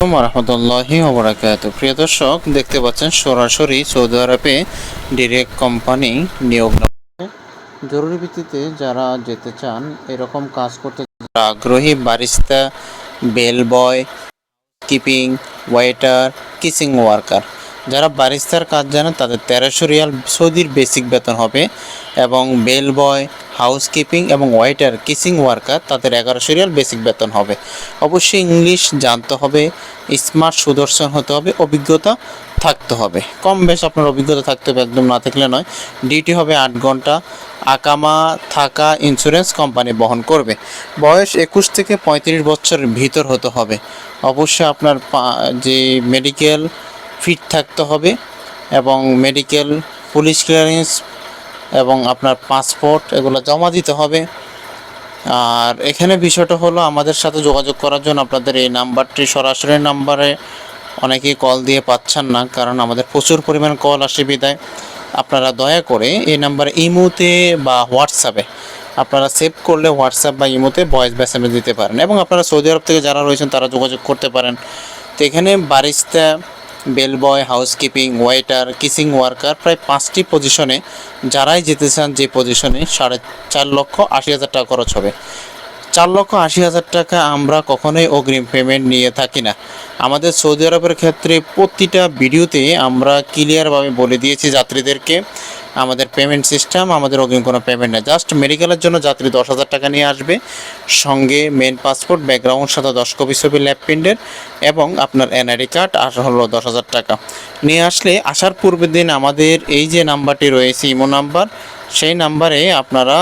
রহমতুল্লাহি ওবরাকাত প্রিয় দর্শক, দেখতে পাচ্ছেন সরাসরি সৌদি আরবে ডিরেক্ট কোম্পানি নিয়োগ জরুরি ভিত্তিতে যারা যেতে চান, এরকম কাজ করতে আগ্রহী barista bell boy keeping waiter kitchen worker যারা বারিস্তার কাজ জানেন, তাদের তেরোশো রিয়াল সৌদির বেসিক বেতন হবে এবং বেল বয় হাউসকিপিং এবং ওয়াইটার কিসিং ওয়ার্কার তাদের এগারোশো রিয়াল বেসিক বেতন হবে। অবশ্যই ইংলিশ জানতে হবে স্মার্ট সুদর্শন হতে হবে, অভিজ্ঞতা থাকতে হবে। কম বেশ আপনার অভিজ্ঞতা থাকতে হবে, একদম না থাকলে নয়। ডিউটি হবে আট ঘণ্টা, আকামা থাকা ইন্স্যুরেন্স কোম্পানি বহন করবে। বয়স একুশ থেকে পঁয়ত্রিশ বছরের ভিতর হতে হবে। অবশ্যই আপনার যে মেডিকেল ফিট থাকতে হবে এবং মেডিকেল, পুলিশ ক্লিয়ারেন্স এবং আপনার পাসপোর্ট এগুলো জমা দিতে হবে। আর এখানে বিষয়টা হলো আমাদের সাথে যোগাযোগ করার জন্য আপনাদের এই নাম্বারটি সরাসরি নাম্বারে অনেকেই কল দিয়ে পাচ্ছেন না, কারণ আমাদের প্রচুর পরিমাণ কল আসে বিদায়। আপনারা দয়া করে এই নাম্বারে ইমোতে বা হোয়াটসঅ্যাপে আপনারা সেভ করলে হোয়াটসঅ্যাপ বা ইমোতে ভয়েস মেসেজ দিতে পারেন এবং আপনারা সৌদি আরব থেকে যারা রয়েছেন তারা যোগাযোগ করতে পারেন। তো এখানে barista bell boy housekeeping waiter kitchen worker প্রায় পাঁচটি পজিশনে যারাই যেতে চান যে পজিশনে সাড়ে চার লক্ষ আশি হাজার টাকা খরচ হবে। চার লক্ষ আশি হাজার টাকা আমরা কখনোই অগ্রিম পেমেন্ট নিয়ে থাকি না। আমাদের সৌদি আরবের ক্ষেত্রে প্রতিটা ভিডিওতে আমরা ক্লিয়ারভাবে বলে দিয়েছি যাত্রীদেরকে আমাদের পেমেন্ট সিস্টেম আমাদের অগ্রিম কোনো পেমেন্ট নেই। জাস্ট মেডিকেলের জন্য যাত্রী দশ হাজার টাকা নিয়ে আসবে। সঙ্গে মেন পাসপোর্ট ব্যাকগ্রাউন্ড সাথে দশ কপি ছবি ল্যাব প্রিন্টের এবং আপনার এনআইডি কার্ড আর হলো দশ হাজার টাকা। নিয়ে আসলে আসার পূর্বের দিন আমাদের এই যে নাম্বারটি রয়েছে, ইমো নাম্বার, সেই নাম্বারে আপনারা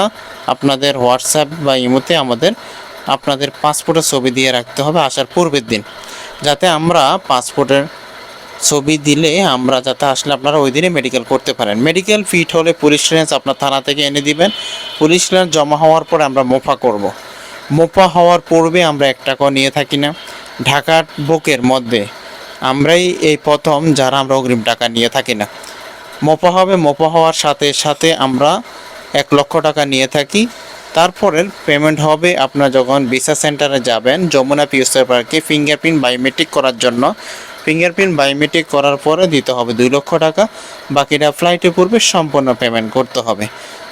আপনাদের হোয়াটসঅ্যাপ বা ইমোতে আমাদের, আপনাদের পাসপোর্টের ছবি দিয়ে রাখতে হবে আসার পূর্বের দিন। যাতে আমরা পাসপোর্টের ছবি দিলে আমরা যাতে আসলে আপনারা ওই দিনে মেডিকেল করতে পারেন। মেডিকেল ফিট হলে পুলিশ ক্লিয়ারেন্স আপনার থানা থেকে এনে দিবেন। পুলিশ ক্লিয়ারেন্স জমা হওয়ার পরে আমরা মোফা করব। মোফা হওয়ার পূর্বে আমরা এক টাকাও নিয়ে থাকি না। ঢাকার বুকের মধ্যে আমরাই এই প্রথম যারা আমরা অগ্রিম টাকা নিয়ে থাকি না। মোপা হবে মোপা হওয়ার সাথে সাথে আমরা এক লক্ষ টাকা নিয়ে থাকি। তারপরের পেমেন্ট হবে আপনার যখন ভিসা সেন্টারে যাবেন, যমুনা পিউসার পার্কে ফিঙ্গারপ্রিন্ট বায়োমেট্রিক করার জন্য। ফিঙ্গারপ্রিন্ট বায়োমেট্রিক করার পরে দিতে হবে দুই লক্ষ টাকা। বাকিটা ফ্লাইটে পূর্বে সম্পূর্ণ পেমেন্ট করতে হবে।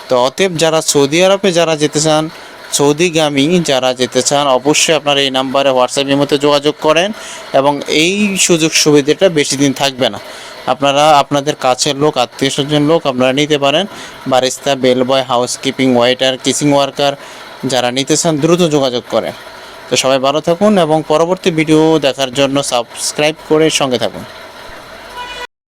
তো অতএব যারা সৌদি আরবে যারা যেতে চান, সৌদিগামী যারা যেতে চান, অবশ্যই আপনারা এই নাম্বারে হোয়াটসঅ্যাপের মধ্যে যোগাযোগ করেন এবং এই সুযোগ সুবিধাটা বেশি দিন থাকবে না। আপনারা, আপনাদের কাছের লোক, আত্মীয় স্বজন লোক আপনারা নিতে পারেন। Barista bell boy housekeeping waiter kitchen worker যারা নিতে চান দ্রুত যোগাযোগ করেন। তো সবাই ভালো থাকুন এবং পরবর্তী ভিডিও দেখার জন্য সাবস্ক্রাইব করে সঙ্গে থাকুন।